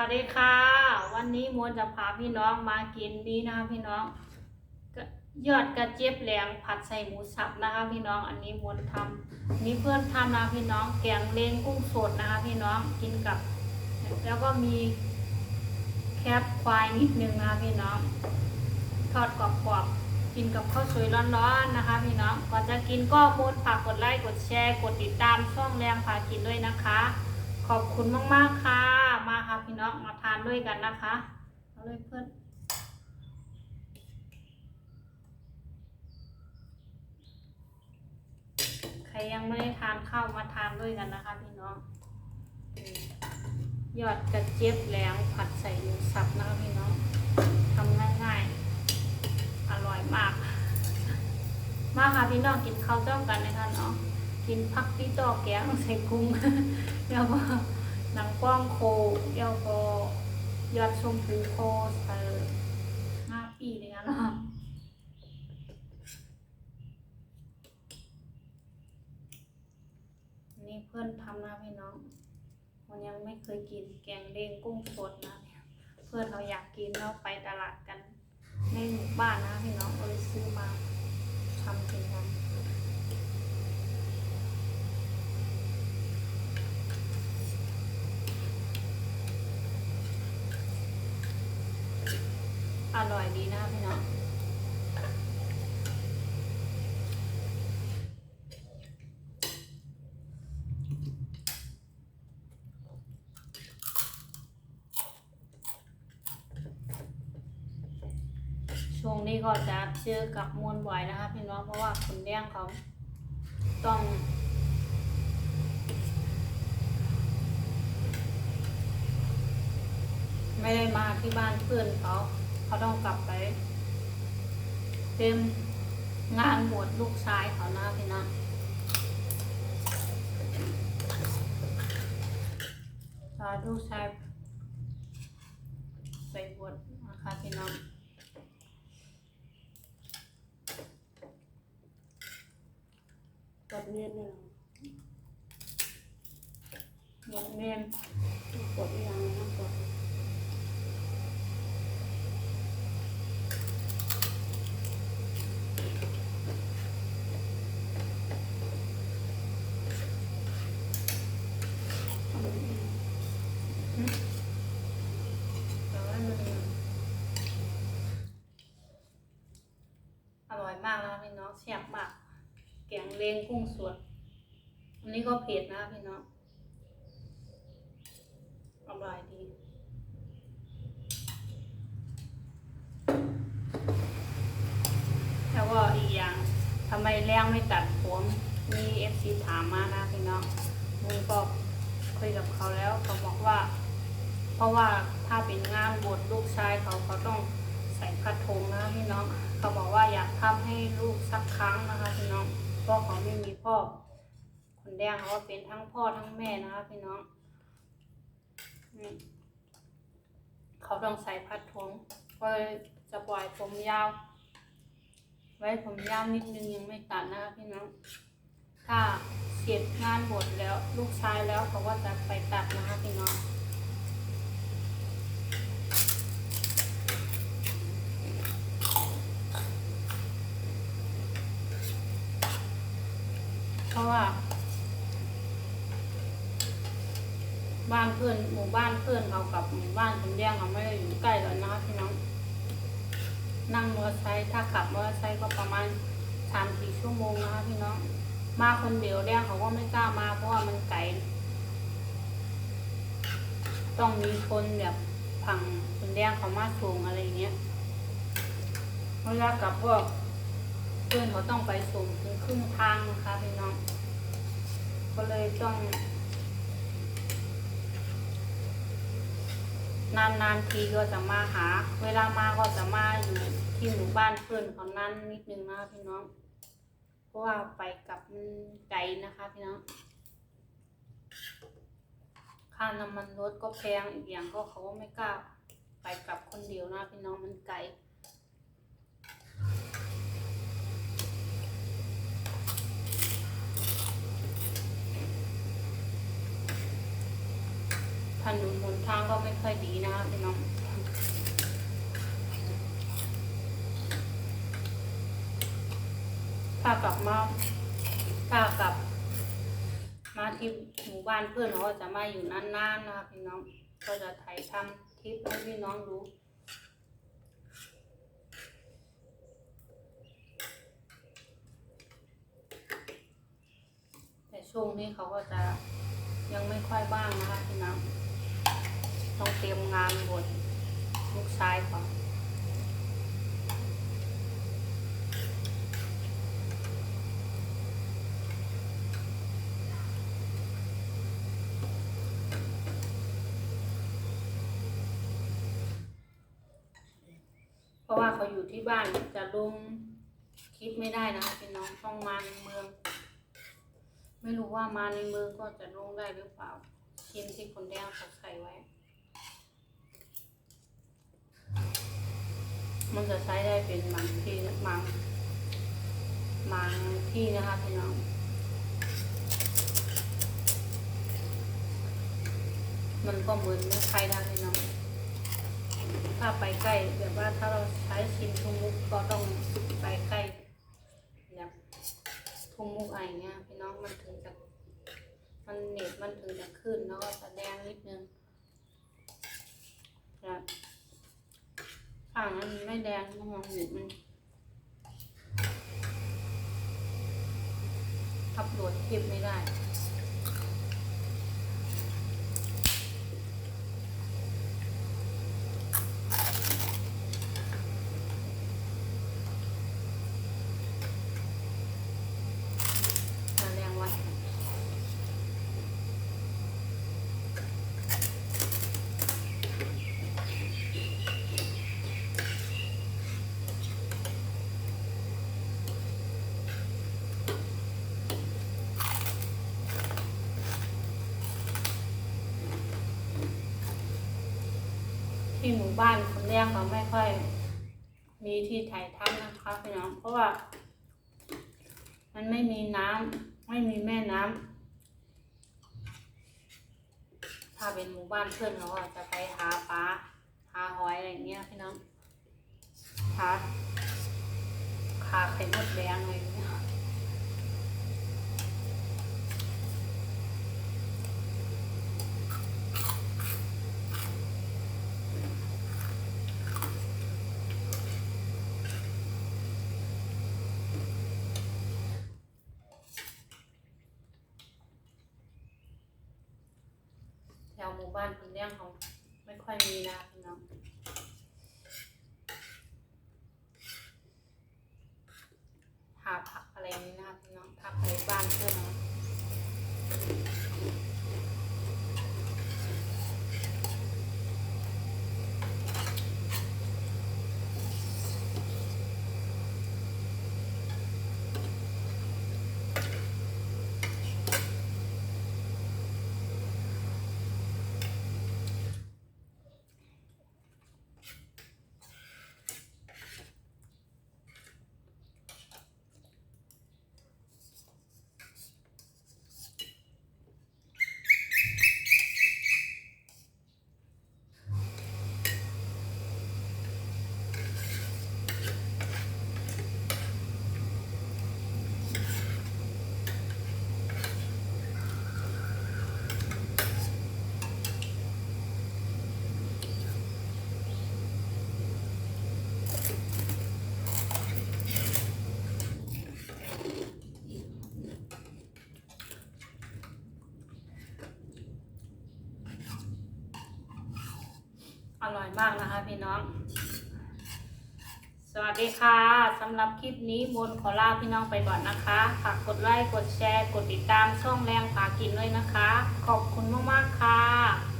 วัสดีค่ะ วันนี้มวนจะพาพี่น้องมากินนี้นะคะพี่น้องยอดกระเจี๊ยบแหลงผัดใส่หมูสับนะคะ พี่น้องอันนี้มวนทำนี่เพื่อนทำนะพี่น้องแกงเลงกุ้งสดนะคะ พี่น้องกินกับ แล้วก็มีแคบควายนิดนึงนะคะพี่น้องทอดกรอบๆกินกับข้าวสวยร้อนๆนะคะ พี่น้องก่อนจะกินก็มวนฝากกดไลค์กดแชร์ กดติดตามช่องแรงพากินด้วยนะคะ ขอบคุณมาก ๆ ค่ะ มาค่ะพี่น้องมาทานด้วยกันนะคะเอาเลยเพื่อนใครยังไม่ได้ทานข้าวมาทานด้วยกันนะคะ พี่น้องยอดกระเจี๊ยบแหลงผัดใส่หมูสับนะคะพี่น้องทำง่ายๆ อร่อยมาก มาค่ะพี่น้องกินข้าวเจ้ากันนะคะเนาะ กินพักที่ต่อแกงใส่กุ้งแล้วก็หนังกว้างโคแล้วก็ยอดชมพูโคใส่หน้าปีเลยนะเนาะนี่เพื่อนทำนะพี่น้องมันยังไม่เคยกินแกงเด้งกุ้งสดนะเพื่อนเราอยากกินเราไปตลาดกันในหมู่บ้านนะพี่น้องก็เลยซื้อมาทำกินกัน อร่อยดีนะพี่น้องช่วงนี้ก็จะเจอกับมวลบ่อยนะคะพี่น้องเพราะว่าคนเลี้ยงเขาต้องไม่ได้มาที่บ้านเพื่อนเขา เขาต้องกลับไปเต็มงานบวชลูกชายเขานะพี่น้องตอนลูกชายไปบวชนะคะพี่น้องกดเนียนเลยบวชเรียนกดยังนะกดแต่ว่ามันอร่อยมากนะพี่น้องแซ่บมาก แกง เลงกุ้งสด อันนี้ก็เผ็ดนะพี่น้องอร่อยดีแล้วก็อีกอย่างทำไมแรงไม่ตัดผมมีเอฟซีถามมานะพี่น้องมึงก็คุยกับเขาแล้วเขาบอกว่า เพราะว่าถ้าเป็นงานบวชลูกชายเขาเขาต้องใส่ผ้าถุงนะพี่น้อง เขาบอกว่าอยากทำให้ลูกสักครั้งนะคะพี่น้อง เพราะเขาไม่มีพ่อ คนแดงเขาเป็นทั้งพ่อทั้งแม่นะคะพี่น้อง เขาต้องใส่ผ้าถุงก็เลยจะปล่อยผมยาว ไว้ผมยาวนิดนึงยังไม่ตัดนะคะพี่น้อง ถ้าเสร็จงานบวชแล้วลูกชายแล้วเขาก็จะไปตัดนะคะพี่น้อง เพราะว่า บ้านเพื่อนหมู่บ้านเพื่อนเขากับหมู่บ้านคนแย่งเขาไม่ได้อยู่ใกล้กันนะคะพี่น้อง นั่งมอเตอร์ไซค์ถ้าขับมอเตอร์ไซค์ก็ประมาณสามสี่ชั่วโมงนะคะพี่น้อง มาคนเดียวแย่งเขาก็ไม่กล้ามาเพราะว่ามันไกลต้องมีคนแบบผังคนแย่งเขามาส่งอะไรอย่างเงี้ยเวลากลับก็เพื่อนเขาต้องไปส่งถึงครึ่งทางนะคะพี่น้อง ก็เลยต้องนานๆทีก็จะมาหา เวลามาก็จะมาอยู่ที่หมู่บ้านเพื่อนของนั้นนิดนึงนะพี่น้อง เพราะว่าไปกลับไกลนะคะพี่น้อง ค่าน้ำมันรถก็แพงอีกอย่างก็เขาก็ไม่กล้าไปกลับคนเดียวนะพี่น้องมันไกล ถนนหนทางก็ไม่ค่อยดีนะคะพี่น้องถ้ากลับมาถ้ากลับ มาที่หมู่บ้านเพื่อนเขาจะมาอยู่นานๆนะคะพี่น้อง ก็จะถ่ายทำคลิปให้พี่น้องดูแต่ช่วงนี้เขาก็จะยังไม่ค่อยบ้างนะคะพี่น้อง ต้องเตรียมงานบวชลูกชายก่อนเพราะว่าเขาอยู่ที่บ้านจะลงคลิปไม่ได้นะคะพี่น้องต้องมาในเมือง ไม่รู้ว่ามาในเมืองก็จะลงได้หรือเปล่าชิ้นที่คนแดงเขาใส่ไว้ มันจะใช้ได้เป็นบางที่บางบางที่นะคะพี่น้องมันก็เหมือนไม่ใครได้พี่น้อง ถ้าไปใกล้แบบว่าถ้าเราใช้ชิมทุมุกก็ต้องไปใกล้แบบทุมุกอะไรเงี้ยพี่น้องมันถึงจะมันเน็ตมันถึงจะขึ้นแล้วก็จะแดงนิดนึงแบบางอันไม่แดงมองเห็นมันอัพโหลดคลิปไม่ได้ แรงไว้ ที่หมู่บ้านคนแรกเราไม่ค่อย มีที่ถ่ายทำนะคะพี่น้องเพราะว่า มันไม่มีน้ำไม่มีแม่น้ำถ้าเป็นหมู่บ้านเพื่อนเราจะไปหาปลาหาหอยอะไรเงี้ยพี่น้องหาขาไข่มดแดงอะไรเงี้ย หมู่บ้านคนเลี้ยงเขาไม่ค่อยมีนะพี่น้องหาผักอะไรอย่างนี้นะคะพี่น้องผักในบ้านเพื่อนเรา อร่อยมากนะคะพี่น้อง สวัสดีค่ะสำหรับคลิปนี้บนขอลาพี่น้องไปก่อนนะคะฝากกดไลค์กดแชร์ กดติดตามช่องแรงฝากินด้วยนะคะ ขอบคุณมากๆค่ะ